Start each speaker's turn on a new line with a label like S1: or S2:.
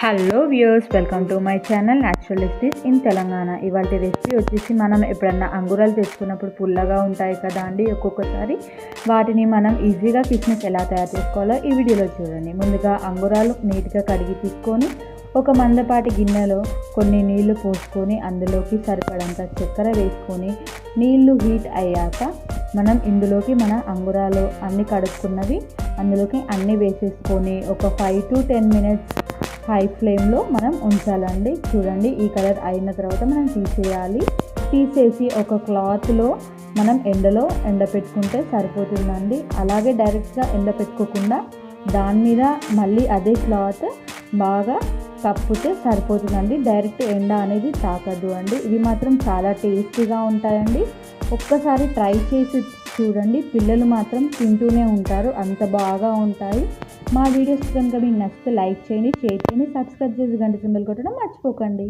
S1: Hello viewers welcome to my channel natural recipes in Telangana ఇవాళ recipe వచ్చేసి మనం ఎప్పుడన్నా అంగురాలు తెచ్చుకున్నప్పుడు పుల్లగా ఉంటాయి కదా అండి ఒక్కొక్కసారి. వాటిని మనం ఈజీగా కిస్మిస్ ఎలా తయారు చేసుకోవాలో ఈ వీడియోలో చూడండి. ముందుగా అంగురాలు నీట్గా కడిగి తీసుకొని ఒక మందపాటి గిన్నెలో కొన్ని నీళ్ళు పోసుకొని అందులోకి సరిపడంత చక్కెర వేసుకొని నీళ్ళు హీట్ అయ్యాక మనం ఇందులోకి మన అంగురాలు అన్ని కడుక్కున్నవి అందులోకి అన్నీ వేసేసుకొని ఒక five to ten minutes high ఫ్లేమ్లో మనం ఉంచాలండి. చూడండి ఈ కలర్ అయిన తర్వాత మనం తీసేయాలి. తీసేసి ఒక క్లాత్లో మనం ఎండలో ఎండపెట్టుకుంటే సరిపోతుందండి. అలాగే డైరెక్ట్గా ఎండ పెట్టుకోకుండా దాని మీద మళ్ళీ అదే క్లాత్ బాగా కప్పుతే సరిపోతుందండి. డైరెక్ట్ ఎండ అనేది తాకద్దు అండి. ఇవి మాత్రం చాలా టేస్టీగా ఉంటాయండి. ఒక్కసారి ట్రై చేసి చూడండి. పిల్లలు మాత్రం తింటూనే ఉంటారు. అంత బాగా ఉంటాయి. మా వీడియోస్ కనుక మీకు నచ్చితే లైక్ చేయండి షేర్ చేయండి సబ్స్క్రైబ్ చేసి గంట సింబల్ కొట్టడం మర్చిపోకండి.